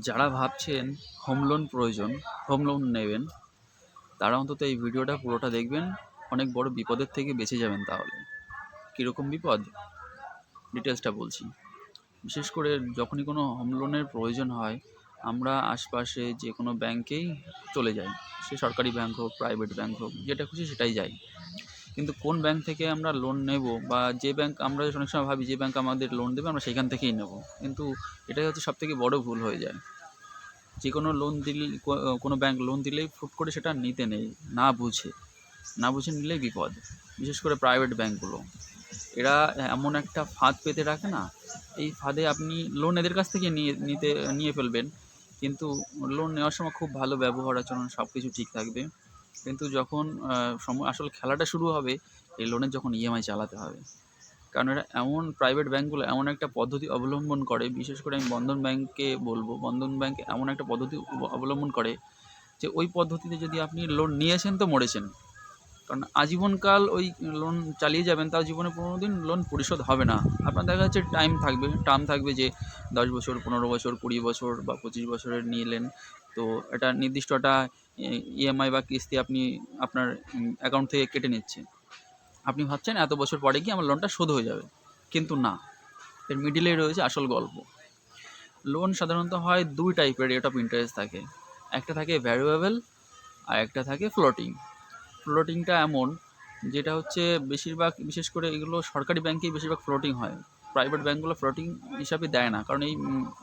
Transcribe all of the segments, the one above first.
যারা ভাবছেন home loan প্রয়োজন হোম লোন নেবেন, তারা অন্তত এই ভিডিওটা পুরোটা দেখবেন, অনেক বড় বিপদের থেকে বেঁচে যাবেন তাহলে। কীরকম বিপদ? ডিটেলসটা বলছি। বিশেষ করে যখনই কোনো হোম লোনের প্রয়োজন হয়, আমরা আশপাশে যে কোনো ব্যাংকেই চলে যাই। সে সরকারি ব্যাংক হোক প্রাইভেট ব্যাংক হোক, যেটা খুশি সেটাই যাই। কিন্তু কোন ব্যাংক থেকে আমরা লোন নেব বা যে ব্যাংক আমরা অনেক সময় ভাবি যে ব্যাংক আমাদের লোন দেবে, আমরা সেখান থেকেই নেব। কিন্তু এটাই হচ্ছে সবথেকে বড় ভুল হয়ে যায়। যে কোনো লোন দিলে কোনো ব্যাংক লোন দিলেই ফুট করে সেটা নিতে নেই, না বুঝে। না বুঝে নিলেই বিপদ। বিশেষ করে প্রাইভেট ব্যাংকগুলো এরা এমন একটা ফাঁদ পেতে রাখে না, এই ফাঁদে আপনি লোন এদের কাছ থেকে নিয়ে, নিতে, নিয়ে ফেলবেন। কিন্তু লোন নেওয়ার সময় খুব ভালো ব্যবহার আচরণ সব কিছু ঠিক থাকবে। কিন্তু যখন আসল খেলাটা শুরু হবে, এই লোনের যখন ইএমআই চালাতে হবে। কারণ এটা এমন প্রাইভেট ব্যাঙ্কগুলো এমন একটা পদ্ধতি অবলম্বন করে, বিশেষ করে আমি বন্ধন ব্যাংককে বলব, বন্ধন ব্যাংক এমন একটা পদ্ধতি অবলম্বন করে যে ওই পদ্ধতিতে যদি আপনি লোন নিয়েছেন তো মরেছেন। কারণ আজীবনকাল ওই লোন চালিয়ে যাবেন, তাও জীবনে কোনো দিন লোন পরিশোধ হবে না। আপনার দেখা যাচ্ছে টাইম থাকবে টার্ম থাকবে যে দশ বছর, পনেরো বছর, কুড়ি বছর বা পঁচিশ বছরের নিলেন। তো এটা নির্দিষ্ট একটা ইএমআই বা কিস্তি আপনি আপনার অ্যাকাউন্ট থেকে কেটে নিচ্ছে। আপনি ভাবছেন এত বছর পরে গিয়ে আমার লোনটা শোধ হয়ে যাবে। কিন্তু না, এর মিডিলেই রয়েছে আসল গল্প। লোন সাধারণত হয় দুই টাইপের রেট অফ ইন্টারেস্ট থাকে। একটা থাকে ভ্যালুয়েবল আর একটা থাকে ফ্লোটিং ফ্লোটিংটা এমন, যেটা হচ্ছে বেশিরভাগ, বিশেষ করে এগুলো সরকারি ব্যাংকেই বেশিরভাগ ফ্লোটিং হয়। প্রাইভেট ব্যাঙ্কগুলো ফ্লোটিং হিসাবে দেয় না। কারণ এই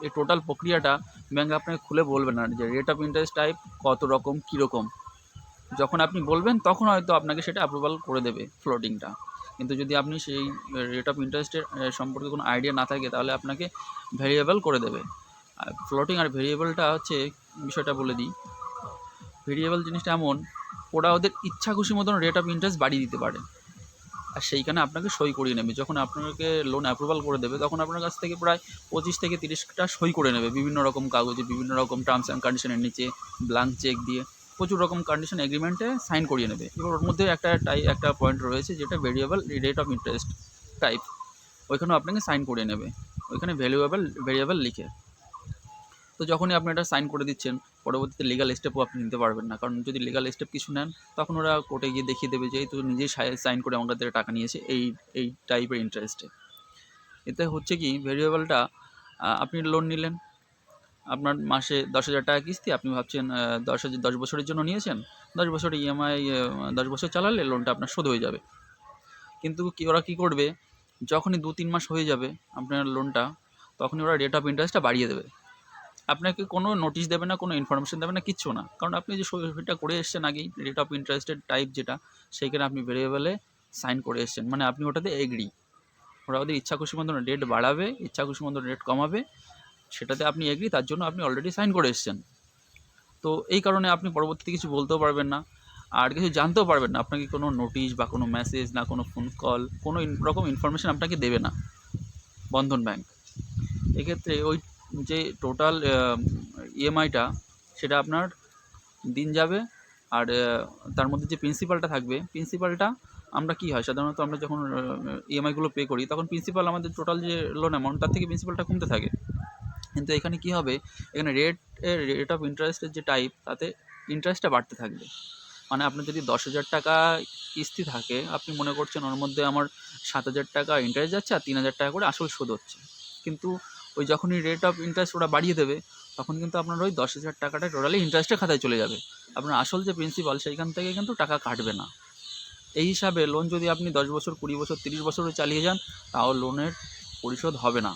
এই টোটাল প্রক্রিয়াটা ব্যাঙ্ক আপনাকে খুলে বলবে না যে রেট অফ ইন্টারেস্ট টাইপ কত রকম কীরকম যখন আপনি বলবেন, তখন হয়তো আপনাকে সেটা অ্যাপ্রুভাল করে দেবে ফ্লোটিংটা কিন্তু যদি আপনি সেই রেট অফ ইন্টারেস্টের সম্পর্কে কোনো আইডিয়া না থাকে, তাহলে আপনাকে ভেরিয়েবল করে দেবে। ফ্লোটিং আর ভেরিয়েবলটা হচ্ছে, বিষয়টা বলে দিই। ভেরিয়েবল জিনিসটা এমন, ওরা ওদের ইচ্ছা খুশি মতন রেট অফ ইন্টারেস্ট বাড়িয়ে দিতে পারে। আর সেইখানে আপনাকে সই করিয়ে নেবে। যখন আপনাকে লোন অ্যাপ্রুভাল করে দেবে, তখন আপনার কাছ থেকে প্রায় পঁচিশ থেকে তিরিশটা সই করে নেবে। বিভিন্ন রকম কাগজে, বিভিন্ন রকম টার্মস অ্যান্ড কন্ডিশনের নিচে ব্ল্যাঙ্ক চেক দিয়ে প্রচুর রকম কন্ডিশন এগ্রিমেন্টে সাইন করিয়ে নেবে। এবার ওর মধ্যে একটা টাই একটা পয়েন্ট রয়েছে যেটা variable rate of interest type ওইখানেও আপনাকে সাইন করিয়ে নেবে। ওইখানে ভ্যালুয়েবল ভেরিয়েবল লিখে। তো যখনই আপনি এটা সাইন করে দিচ্ছেন পরবর্তীতে লিগাল স্টেপও আপনি নিতে পারবেন না। কারণ যদি লিগাল স্টেপ কিছু নেন, তখন ওরা কোর্টে গিয়ে দেখিয়ে দেবে যে, এই তো নিজেই সাইন করে আমার কাছে টাকা নিয়েছে। এই এই টাইপের ইন্টারেস্টে এতে হচ্ছে কি ভেরিয়েবলটা আপনি লোন নিলেন। আপনার মাসে দশ হাজার টাকা কিস্তি, আপনি ভাবছেন দশ হাজার, দশ বছরের জন্য নিয়েছেন। দশ বছর ইএমআই দশ বছর চালালে লোনটা আপনার শোধ হয়ে যাবে। কিন্তু কি, ওরা কী করবে? যখনই দু তিন মাস হয়ে যাবে আপনার লোনটা তখনই ওরা রেট অফ ইন্টারেস্টটা বাড়িয়ে দেবে। আপনাকে কোনো নোটিশ দেবে না, কোনো ইনফরমেশন দেবে না, কিচ্ছু না। কারণ আপনি যে সইটা করে এসছেন আগেই রেট অফ ইন্টারেস্টের টাইপ যেটা, সেইখানে আপনি ভেরিয়েবলে সাইন করে এসছেন। মানে আপনি ওটাতে এগ্রি ওরা ওদের ইচ্ছা খুশি মতন রেট বাড়াবে ইচ্ছা খুশি মতন রেট কমাবে, সেটাতে আপনি এগ্রি তার জন্য আপনি অলরেডি সাইন করে এসছেন। তো এই কারণে আপনি পরবর্তীতে কিছু বলতেও পারবেন না, আর কিছু জানতেও পারবেন না। আপনাকে কোনো নোটিশ বা কোনো মেসেজ না, কোনো ফোন কল কোনো রকম ইনফরমেশান আপনাকে দেবে না, বন্ধন ব্যাংক এক্ষেত্রে ওই যে টোটাল ইএমআইটা সেটা আপনার দিন যাবে আর তার মধ্যে যে প্রিন্সিপালটা থাকবে প্রিন্সিপালটা আমরা কী হয়? সাধারণত আমরা যখন ইএমআইগুলো পে করি, তখন প্রিন্সিপাল আমাদের টোটাল যে লোন অ্যামাউন্ট তার থেকে প্রিন্সিপালটা কমতে থাকে। কিন্তু এখানে কী হবে? এখানে রেট রেট অফ ইন্টারেস্টের যে টাইপ তাতে ইন্টারেস্টটা বাড়তে থাকবে। মানে আপনার যদি দশ হাজার টাকা কিস্তি থাকে, আপনি মনে করছেন ওর মধ্যে আমার সাত হাজার টাকা ইন্টারেস্ট যাচ্ছে আর তিন হাজার টাকা করে আসল শোধ হচ্ছে। কিন্তু ওই যখনই রেট অফ ইন্টারেস্ট ওরা বাড়িয়ে দেবে, তখন কিন্তু আপনার ওই দশ হাজার টাকাটা টোটালি ইন্টারেস্টের খাতায় চলে যাবে। আপনার আসল যে প্রিন্সিপাল সেইখান থেকে কিন্তু টাকা কাটবে না। এই হিসাবে লোন যদি আপনি দশ বছর, কুড়ি বছর, তিরিশ বছরও চালিয়ে যান, তাও লোনের পরিশোধ হবে না।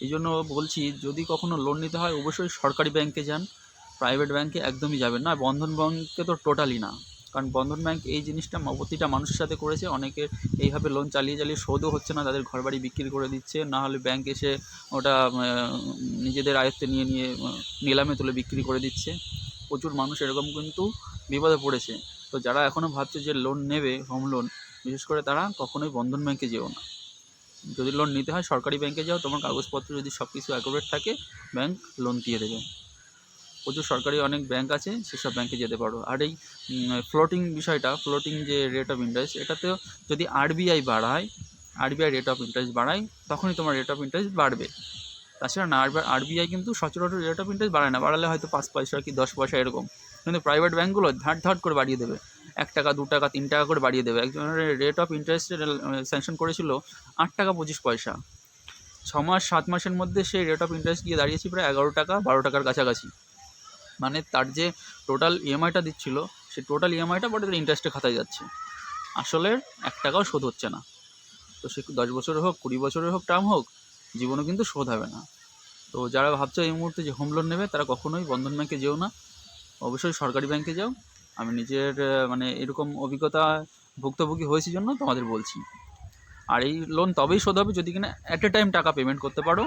এই জন্য বলছি, যদি কখনো লোন নিতে হয়, অবশ্যই সরকারি ব্যাংকে যান। প্রাইভেট ব্যাংকে একদমই যাবেন না। বন্ধন ব্যাংকে তো টোটালি না। কারণ বন্ধন ব্যাংক এই জিনিসটা প্রতিটা মানুষের সাথে করেছে। অনেকের এইভাবে লোন চালিয়ে চালিয়ে শোধও হচ্ছে না, তাদের ঘরবাড়ি বিক্রি করে দিচ্ছে। না হলে ব্যাংক এসে ওটা নিজেদের আয়ত্তে নিয়ে নিয়ে নিলামে তুলে বিক্রি করে দিচ্ছে। প্রচুর মানুষ এরকম কিন্তু বিপদে পড়েছে। তো যারা এখনও ভাবছে যে লোন নেবে হোম লোন বিশেষ করে তারা কখনোই বন্ধন ব্যাংকে যেও না। যদি লোন নিতে হয় সরকারি ব্যাংকে যাও, তোমার কাগজপত্র যদি সব কিছু অ্যাকুরেট থাকে ব্যাংক লোন দিয়ে দেবে। প্রচুর সরকারি অনেক ব্যাংক আছে, সেসব ব্যাংকে যেতে পারো। আর এই ফ্লোটিং বিষয়টা ফ্লোটিং যে রেট অফ ইন্টারেস্ট এটাতেও যদি আরবিআই বাড়ায় আরবিআই রেট অফ ইন্টারেস্ট বাড়ায়, তখনই তোমার রেট অফ ইন্টারেস্ট বাড়বে। তাছাড়া না আরবিআই কিন্তু সচরাচর রেট অফ ইন্টারেস্ট বাড়ায় না, বাড়ালে হয়তো পাঁচ পয়সা কি দশ পয়সা এরকম। কিন্তু প্রাইভেট ব্যাঙ্কগুলো ধাট ধাট করে বাড়িয়ে দেবে। এক টাকা, দু টাকা, তিন টাকা করে বাড়িয়ে দেবে। একজনের রেট অফ ইন্টারেস্টের স্যাংশন করেছিল আট টাকা পঁচিশ পয়সা। ছ মাস, সাত মাসের মধ্যে সেই রেট অফ ইন্টারেস্ট গিয়ে দাঁড়িয়েছে প্রায় এগারো টাকা, বারো টাকার কাছাকাছি। মানে তার যে টোটাল ইএমআইটা দিচ্ছিল, সেই টোটাল ইএমআইটা বড় ইন্টারেস্টে খাতায় যাচ্ছে। আসলে এক টাকাও শোধ হচ্ছে না। তো সে দশ বছরের হোক, কুড়ি বছরের হোক টার্ম হোক, জীবনও কিন্তু শোধ হবে না। তো যারা ভাবছে এই মুহূর্তে যে হোম লোন নেবে, তারা কখনোই বন্ধন ব্যাংকে যেও না। অবশ্যই সরকারি ব্যাংকে যাও। আমি নিজের মানে এরকম অভিজ্ঞতা ভুক্তভোগী হয়েছি জন্য তোমাদের বলছি। আর এই লোন তবেই শোধ হবে যদি কিনা অ্যাট এ টাইম টাকা পেমেন্ট করতে পারো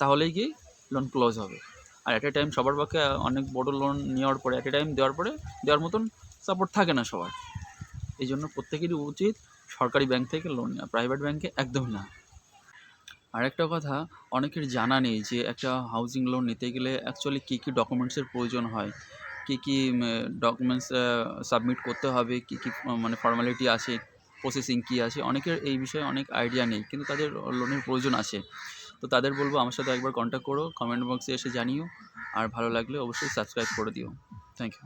তাহলেই গিয়ে লোন ক্লোজ হবে। আর অ্যাট এ টাইম সবার পক্ষে অনেক বড় লোন নেওয়ার পরে অ্যাট এ টাইম দেওয়ার পরে, দেওয়ার মতন সাপোর্ট থাকে না সবার। এই জন্য প্রত্যেকেরই উচিত সরকারি ব্যাংক থেকে লোন নেওয়া প্রাইভেট ব্যাংকে একদম না। আরেকটা কথা, অনেকের জানা নেই যে একটা হাউজিং লোন নিতে গেলে অ্যাকচুয়ালি কী কী ডকুমেন্টসের প্রয়োজন হয়? কী কী ডকুমেন্টস সাবমিট করতে হবে? কী কী মানে ফর্মালিটি আছে? প্রসেসিং কী আছে? অনেকের এই বিষয়ে অনেক আইডিয়া নেই, কিন্তু তাদের লোনের প্রয়োজন আছে। তো তাদের বলব আমার সাথে একবার কন্ট্যাক্ট করো কমেন্ট বক্সে এসে জানিও। আর ভালো লাগলে অবশ্যই সাবস্ক্রাইব করে দিও। Thank you